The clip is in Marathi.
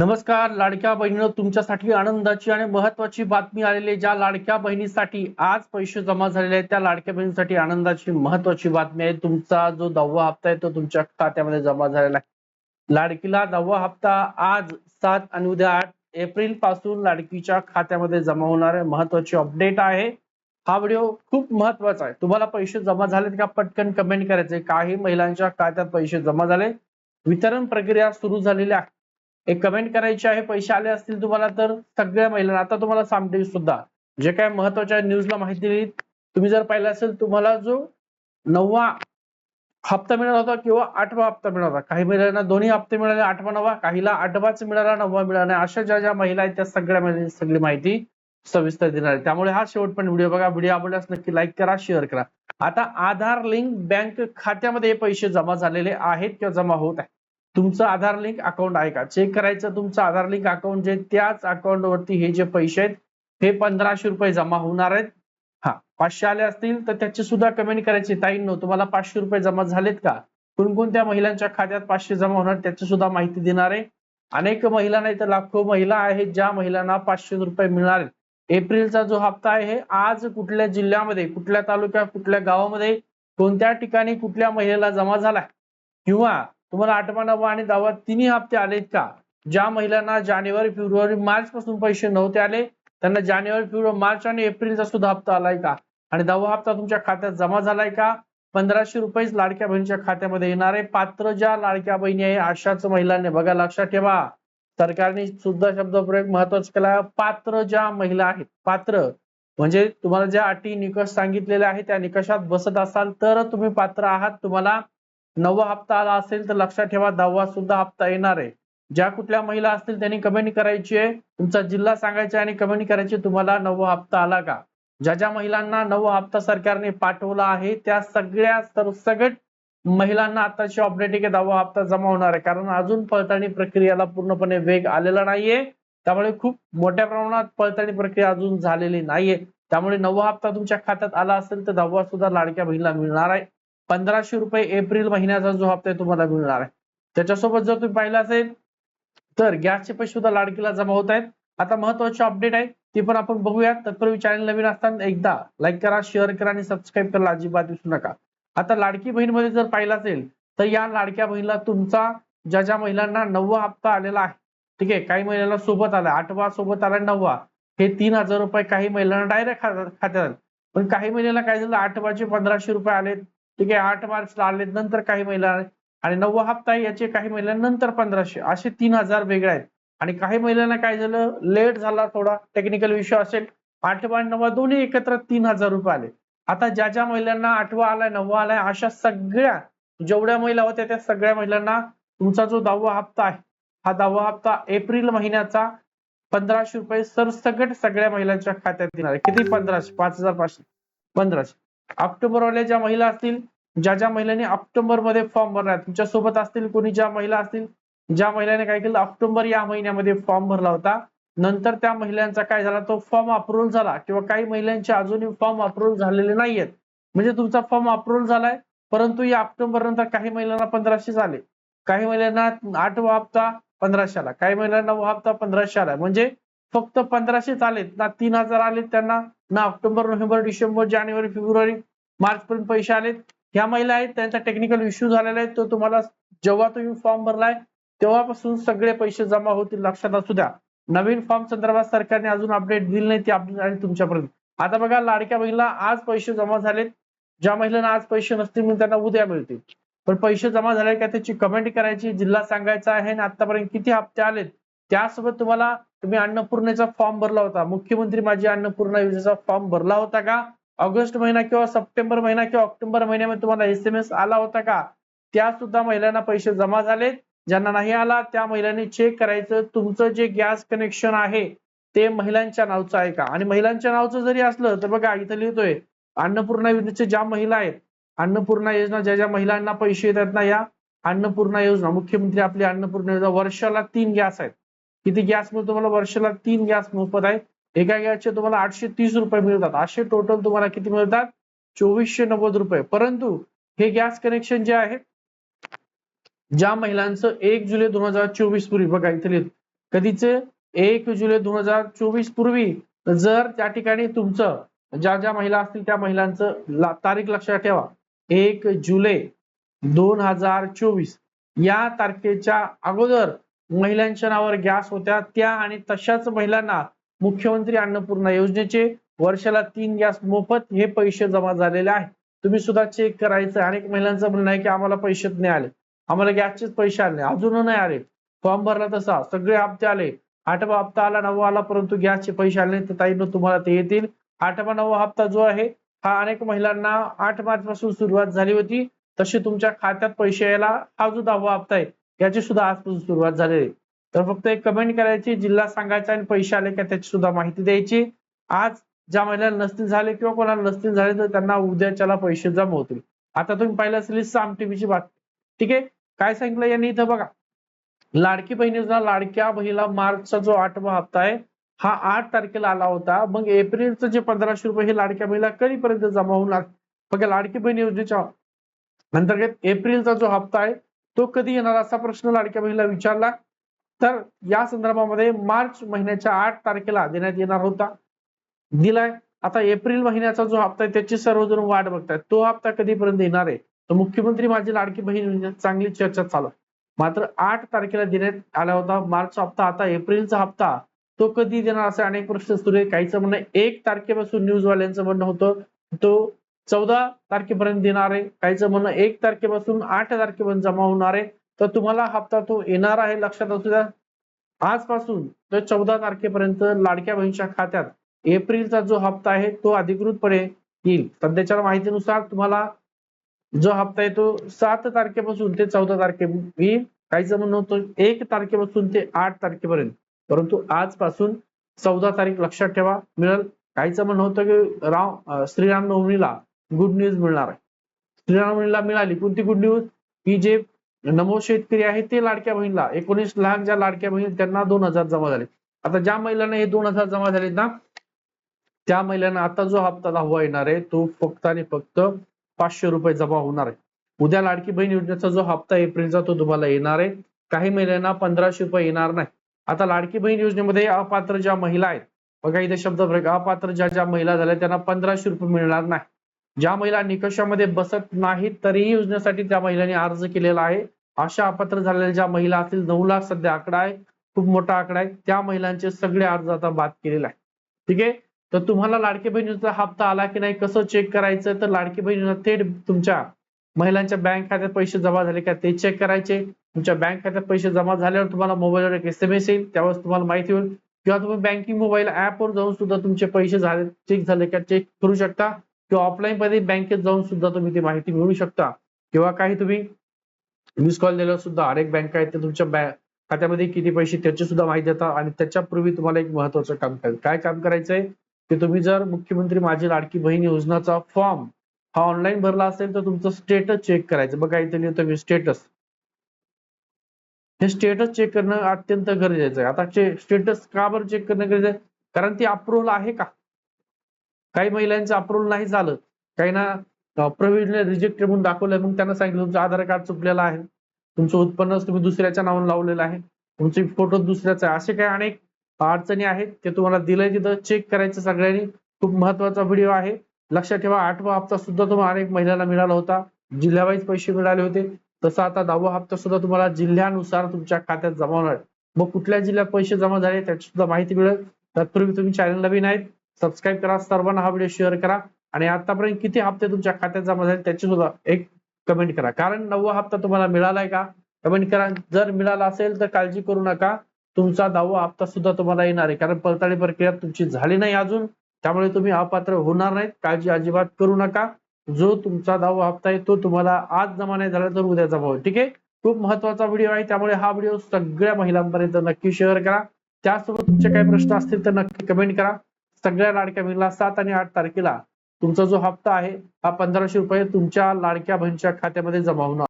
नमस्कार लाडक्या बहिणीनं तुमच्यासाठी आनंदाची आणि महत्वाची बातमी आलेली ज्या लाडक्या बहिणीसाठी आज पैसे जमा झालेले आहेत त्या लाडक्या बहिणीसाठी आनंदाची महत्वाची बातमी आहे. तुमचा जो दहावा हप्ता आहे तो तुमच्या खात्यामध्ये जमा झालेला आहे. लाडकीला दहावा हप्ता आज सात आणि उद्या आठ एप्रिलपासून लाडकीच्या खात्यामध्ये जमा होणार आहे. महत्वाची अपडेट आहे. हा व्हिडिओ खूप महत्त्वाचा आहे. तुम्हाला पैसे जमा झालेत का? पटकन कमेंट करायचे काही महिलांच्या खात्यात पैसे जमा झाले. वितरण प्रक्रिया सुरू झालेली आहे. एक कमेंट करायची आहे पैसे आले असतील तुम्हाला तर सगळ्या महिलांना. आता तुम्हाला सांगते सुद्धा. जे काय महत्त्वाच्या न्यूजला माहिती दिली तुम्ही जर पाहिलं असेल तुम्हाला जो नववा हप्ता मिळाला होता किंवा आठवा हप्ता मिळाला होता. काही महिलांना दोन्ही हप्ते मिळाले आठवा नवा काहीला आठवाच मिळाला नववा मिळाला नाही. अशा ज्या ज्या महिला आहेत त्या सगळ्या महिलांनी सगळी माहिती सविस्तर देणार आहे. त्यामुळे हा शेवट पण व्हिडिओ बघा. व्हिडिओ आवडल्यास नक्की लाईक करा शेअर करा. आता आधार लिंक बँक खात्यामध्ये हे पैसे जमा झालेले आहेत किंवा जमा होत आहे तुमचं आधार लिंक अकाउंट आहे का? चेक करायचं तुमचं आधार लिंक अकाउंट जे त्याच अकाउंट वरती हे जे पैसे आहेत हे पंधराशे रुपये जमा होणार आहेत. हा पाचशे आले असतील तर त्याची सुद्धा कमेंट करायची. ताईंनो तुम्हाला पाचशे रुपये जमा झालेत का? कोणकोणत्या महिलांच्या खात्यात पाचशे जमा होणार त्याची सुद्धा माहिती देणार आहे. अनेक महिला नाही तर लाखो महिला आहेत ज्या महिलांना पाचशे रुपये मिळणार आहेत. एप्रिलचा जो हप्ता आहे हे आज कुठल्या जिल्ह्यामध्ये कुठल्या तालुक्यात कुठल्या गावामध्ये कोणत्या ठिकाणी कुठल्या महिलेला जमा झाला किंवा तुम्हाला आठवा नववा आणि दहावा तिन्ही हप्ते आलेत का? ज्या महिलांना जानेवारी फेब्रुवारी मार्च पासून पैसे नव्हते आले त्यांना जानेवारी फेब्रुवारी मार्च आणि एप्रिलचा सुद्धा हप्ता आलाय का? आणि दहावा हप्ता तुमच्या खात्यात जमा झालाय का? पंधराशे रुपये लाडक्या बहिणीच्या खात्यामध्ये येणार आहे. पात्र ज्या लाडक्या बहिणी आहे अशाच महिलांनी बघा लक्षात ठेवा. सरकारने सुद्धा शब्दप्रयोग महत्त्वाचा केला. पात्र ज्या महिला आहेत पात्र म्हणजे तुम्हाला ज्या अटी निकष सांगितलेले आहेत त्या निकषात बसत असाल तर तुम्ही पात्र आहात. तुम्हाला नववा हप्ता आला असेल तर लक्षात ठेवा दहावा सुद्धा हप्ता येणार आहे. ज्या कुठल्या महिला असतील त्यांनी कमेंट करायची आहे. तुमचा जिल्हा सांगायचा आणि कमेंट करायची तुम्हाला नववा हप्ता आला का? ज्या ज्या महिलांना नववा हप्ता सरकारने पाठवला आहे त्या सगळ्या सरसगट महिलांना आताची अपडेट आहे की दहावा हप्ता जमा होणार आहे. कारण अजून पडताळणी प्रक्रियेला पूर्णपणे वेग आलेला नाहीये. त्यामुळे खूप मोठ्या प्रमाणात पडताळणी प्रक्रिया अजून झालेली नाहीये. त्यामुळे नववा हप्ता तुमच्या खात्यात आला असेल तर दहावा सुद्धा लाडक्या बहिणीला मिळणार आहे. पंधराशे रुपये एप्रिल महिन्याचा जो हप्ता आहे तुम्हाला मिळणार आहे. त्याच्यासोबत जर तुम्ही पाहिलं असेल तर गॅसचे पैसे सुद्धा लाडकीला जमा होत आहेत. आता महत्वाची अपडेट आहे ती पण आपण बघूया. तत्पूर्वी चॅनल नवीन असताना एकदा लाईक करा शेअर करा आणि सबस्क्राईब करायला अजिबात विसरू नका. आता लाडकी बहीणमध्ये जर पाहिलं असेल तर या लाडक्या बहिणीला तुमचा ज्या ज्या महिलांना नववा हप्ता आलेला आहे ठीक आहे काही महिलांना सोबत आला आठवा सोबत आला नववा हे तीन हजार रुपये काही महिलांना डायरेक्ट खात्यात पण काही महिलांना काय झालं आठवाचे पंधराशे रुपये आले ठीक आहे आठ मार्चला आले नंतर काही महिला आणि नववा हप्ता याचे काही महिलांनंतर पंधराशे असे तीन हजार वेगळे आहेत. आणि काही महिलांना काय झालं लेट झाला थोडा टेक्निकल विषय असेल. आठवा आणि नववा दोन्ही एकत्र तीन हजार रुपये आले. आता ज्या ज्या महिलांना आठवा आलाय नववा आलाय अशा सगळ्या जेवढ्या महिला होत्या त्या सगळ्या महिलांना तुमचा जो दहावा हप्ता आहे हा दहावा हप्ता एप्रिल महिन्याचा पंधराशे रुपये सरसकट सगळ्या महिलांच्या खात्यात येणार आहे. किती? पंधराशे पाच हजार पाचशे पंधराशे. ऑक्टोबरवाल्या ज्या महिला असतील ज्या ज्या महिलांनी ऑक्टोबरमध्ये फॉर्म भरला तुमच्यासोबत असतील कोणी ज्या महिला असतील ज्या महिलांनी काय केलं ऑक्टोबर या महिन्यामध्ये फॉर्म भरला होता. नंतर त्या महिलांचा काय झाला तो फॉर्म अप्रुव्हल झाला किंवा काही महिलांचे अजूनही फॉर्म अप्रुव्हल झालेले नाहीयेत म्हणजे तुमचा फॉर्म अप्रुव्हल झालाय परंतु या ऑक्टोबर नंतर काही महिलांना पंधराशे झाले. काही महिलांना आठवा हप्ता पंधराशे आला काही महिलांना नववा हप्ता पंधराशे आला म्हणजे फक्त पंधराशेच आलेत ना तीन हजार आलेत त्यांना. ना ऑक्टोबर नोव्हेंबर डिसेंबर जानेवारी फेब्रुवारी मार्च पर्यंत पैसे आलेत. ह्या महिला आहेत त्यांचा टेक्निकल इश्यू झालेला आहे. तो तुम्हाला जेव्हा तुम्ही फॉर्म भरलाय तेव्हापासून सगळे पैसे जमा होतील लक्षात असू द्या. नवीन फॉर्म संदर्भात सरकारने अजून अपडेट दिली नाही ती अपडेट आली तुमच्यापर्यंत. आता बघा लाडक्या महिला आज पैसे जमा झालेत. ज्या महिलांना आज पैसे नसतील म्हणून त्यांना उद्या मिळतील. पण पैसे जमा झाले का त्याची कमेंट करायची जिल्हा सांगायचा आहे आणि आतापर्यंत किती हप्ते आलेत? त्यासोबत तुम्हाला तुम्ही अन्नपूर्णेचा फॉर्म भरला होता. मुख्यमंत्री माझी अन्नपूर्णा योजनेचा फॉर्म भरला होता का? ऑगस्ट महिना किंवा सप्टेंबर महिना किंवा ऑक्टोबर महिन्यामध्ये तुम्हाला एस एम एस आला होता का? त्या सुद्धा महिलांना पैसे जमा झालेत. ज्यांना नाही आला त्या महिलांनी चेक करायचं. तुमचं जे गॅस कनेक्शन आहे ते महिलांच्या नावचं आहे का? आणि महिलांच्या नावचं जरी असलं तर बघा इथं लिहितोय अन्नपूर्णा योजनेचे ज्या महिला आहेत अन्नपूर्णा योजना ज्या ज्या महिलांना पैसे येतात ना या अन्नपूर्णा योजना मुख्यमंत्री आपली अन्नपूर्णा योजना वर्षाला तीन गॅस आहेत. किती गॅसमध्ये तुम्हाला वर्षाला तीन गॅस मोफत आहेत एका गॅसचे तुम्हाला आठशे तीस रुपये मिळतात. असे टोटल तुम्हाला किती मिळतात? चोवीसशे नव्वद रुपये. परंतु हे गॅस कनेक्शन जे आहे ज्या महिलांचं एक जुलै दोन हजार चोवीस पूर्वी बघा इथे कधीचे? एक जुलै दोन हजार चोवीस पूर्वी. जर त्या ठिकाणी तुमचं ज्या ज्या महिला असतील त्या महिलांचं तारीख लक्षात ठेवा. एक जुलै दोन हजार चोवीस. या तारखेच्या अगोदर महिलांच्या नावावर गॅस होत्या. त्या आणि तशाच महिलांना मुख्यमंत्री अन्नपूर्णा योजनेचे वर्षाला तीन गॅस मोफत हे पैसे जमा झालेले आहे तुम्ही सुद्धा चेक करायचं. अनेक महिलांचं म्हणणं आहे की आम्हाला पैसे नाही आले आम्हाला गॅसचेच पैसे आले. अजून नाही आले. फॉर्म भरला तसा. सगळे हप्ते आले. आठवा हप्ता आला नववा आला परंतु गॅसचे पैसे आले नाही. तर ताईनं तुम्हाला ते येतील. आठवा नववा हप्ता जो आहे हा अनेक महिलांना आठ मार्च पासून सुरुवात झाली होती. तसे तुमच्या खात्यात पैसे यायला हा जो दहावा हप्ता आहे. याची सुद्धा आजपासून सुरुवात झालेली तर फक्त एक कमेंट करायची जिल्हा सांगायचा आणि पैसे आले का त्याची सुद्धा माहिती द्यायची. आज ज्या महिलांना नसतील झाले किंवा कोणाला नसतील झाले तर त्यांना उद्याच्याला पैसे जमा होतील. आता तुम्ही पाहिलं असेल साम टीव्हीची बातमी. ठीक आहे? काय सांगितलं यांनी इथं बघा. लाडकी बहीण योजना लाडक्या बहिणीला मार्चचा जो आठवा हप्ता आहे हा आठ तारखेला आला होता. मग एप्रिलचं जे पंधराशे रुपये हे लाडक्या बहिणीला कधीपर्यंत जमा होऊन लाग बघा लाडकी बहीण योजनेच्या अंतर्गत एप्रिलचा जो हप्ता आहे तो कधी येणार असा प्रश्न लाडक्या बहिणीला विचारला. तर या संदर्भामध्ये मार्च महिन्याच्या आठ तारखेला देण्यात येणार होता. दिलाय. आता एप्रिल महिन्याचा जो हप्ता आहे त्याची सर्वजण वाट बघतायत. तो हप्ता कधीपर्यंत येणार आहे? तर मुख्यमंत्री माझी लाडकी बहीण चांगली चर्चा चालू. मात्र आठ तारखेला देण्यात आला होता मार्च हप्ता. आता एप्रिलचा हप्ता तो कधी देणार असे अनेक प्रश्न सुरू आहे काहीचं म्हणणं एक तारखेपासून न्यूजवाल्यांचं म्हणणं होतं. तो चौदा तारखेपर्यंत देणार आहे. काहीचं म्हणणं एक तारखेपासून आठ तारखेपर्यंत जमा होणार आहे. तर तुम्हाला हप्ता तो येणार आहे लक्षात असू द्या. आजपासून तर चौदा तारखेपर्यंत लाडक्या बहिणीच्या खात्यात एप्रिलचा जो हप्ता आहे तो अधिकृतपणे येईल. सध्याच्या माहितीनुसार तुम्हाला जो हप्ता आहे तो सात तारखेपासून ते चौदा तारखे येईल. काहीचं म्हणणं होतं एक तारखेपासून ते आठ तारखेपर्यंत. परंतु आजपासून चौदा तारीख लक्षात ठेवा मिळेल. काहीचं म्हणणं होतं की राम श्रीराम नवमीला गुड न्यूज मिळणार आहे. श्रीराम मिळाली. कोणती गुड न्यूज की जे नमो शेतकरी आहे ते लाडक्या बहिणीला एकोणीस लाख ज्या लाडक्या बहिणी त्यांना दोन हजार जमा झाले. आता ज्या महिलांना हे दोन हजार जमा झाले ना त्या महिलांना आता जो हप्ता दहावा येणार आहे तो फक्त आणि फक्त पाचशे रुपये जमा होणार आहे. उद्या लाडकी बहीण योजनेचा जो हप्ता एप्रिलचा तो तुम्हाला येणार आहे. काही महिलांना पंधराशे रुपये येणार नाही. आता लाडकी बहीण योजनेमध्ये अपात्र ज्या महिला आहेत बघा इथे शब्द अपात्र ज्या ज्या महिला झाल्या त्यांना पंधराशे रुपये मिळणार नाही. ज्या महिला निकषामध्ये बसत नाहीत तरीही योजनेसाठी त्या महिलांनी अर्ज केलेला आहे. अशा अपात्र झालेल्या ज्या महिला असतील नऊ लाख सध्या आकडा आहे खूप मोठा आकडा आहे. त्या महिलांचे सगळे अर्ज आता बाद केलेला आहे ठीक आहे? तर तुम्हाला लाडकी बहिणीचा हप्ता आला की नाही कसं चेक करायचं? तर लाडकी बहिणीला थेट तुमच्या महिलांच्या बँक खात्यात पैसे जमा झाले का ते चेक करायचे. तुमच्या बँक खात्यात पैसे जमा झाल्यावर तुम्हाला मोबाईलवर एक एस एम एस येईल त्यावेळेस तुम्हाला माहिती होईल. किंवा तुम्ही बँकिंग मोबाईल वर जाऊन सुद्धा तुमचे पैसे झाले चेक झाले का चेक करू शकता. किंवा ऑफलाईन मध्ये बँकेत जाऊन सुद्धा तुम्ही ती माहिती मिळवू शकता. किंवा काही तुम्ही मिस कॉल दिल्यावर सुद्धा अनेक बँका आहेत ते तुमच्या बँक खात्यामध्ये किती पैसे त्याची सुद्धा माहिती देतात आणि त्याच्यापूर्वी तुम्हाला एक महत्वाचं काम करायचं काय काम करायचंय? की तुम्ही जर मुख्यमंत्री माझी लाडकी बहीण योजनाचा फॉर्म हा ऑनलाईन भरला असेल तर तुमचं स्टेटस चेक करायचं. बघा इथे लिहितो मी स्टेटस हे स्टेटस चेक करणं अत्यंत गरजेचं आहे. आता स्टेटस का बरं चेक करणं गरजेचं आहे? कारण ती अप्रुव्हल आहे का? काही महिलांचं अप्रुव्हल नाही झालं. काही ना प्रवीण रिजेक्टेड म्हणून दाखवलंय. मग त्यांना सांगितलं तुमचं आधार कार्ड चुकलेलं आहे. तुमचं उत्पन्न तुम्ही दुसऱ्याच्या नावाने लावलेलं आहे. तुमचे फोटो दुसऱ्याचा आहे. असे काही अनेक अडचणी आहेत ते तुम्हाला दिलंय तिथं. चेक करायचं सगळ्यांनी. खूप महत्त्वाचा व्हिडिओ आहे. लक्षात ठेवा आठवा हप्ता सुद्धा तुम्हाला अनेक महिलांना मिळाला होता. जिल्ह्यावाईज पैसे मिळाले होते. तसं आता दहावा हप्ता सुद्धा तुम्हाला जिल्ह्यानुसार तुमच्या खात्यात जमा होणार मग कुठल्या जिल्ह्यात पैसे जमा झाले त्याची सुद्धा माहिती मिळेल. तत्पूर्वी तुम्ही चॅनल नवीन आहेत. सबस्क्राईब करा सर्वांना हा व्हिडिओ शेअर करा. आणि आतापर्यंत किती हप्ते तुमच्या खात्यात जमा झाले त्याची सुद्धा एक कमेंट करा. कारण नववा हप्ता तुम्हाला मिळालाय का? कमेंट करा. जर मिळाला असेल तर काळजी करू नका. तुमचा दहावा हप्ता सुद्धा तुम्हाला येणार आहे. कारण परताळी प्रक्रिया तुमची झाली नाही अजून. त्यामुळे तुम्ही अपात्र होणार नाहीत. काळजी अजिबात करू नका. जो तुमचा दहावा हप्ता आहे तो तुम्हाला आज जमा नाही झाला तर उद्या जमा होईल. ठीक आहे? खूप महत्त्वाचा व्हिडिओ आहे. त्यामुळे हा व्हिडिओ सगळ्या महिलांपर्यंत नक्की शेअर करा. त्यासोबत तुमचे काही प्रश्न असतील तर नक्की कमेंट करा. सगळ्या लाडक्या बहिणीला सात आणि आठ तारखेला तुमचा जो हप्ता आहे हा पंधराशे रुपये तुमच्या लाडक्या बहिणीच्या खात्यामध्ये जमा होणार.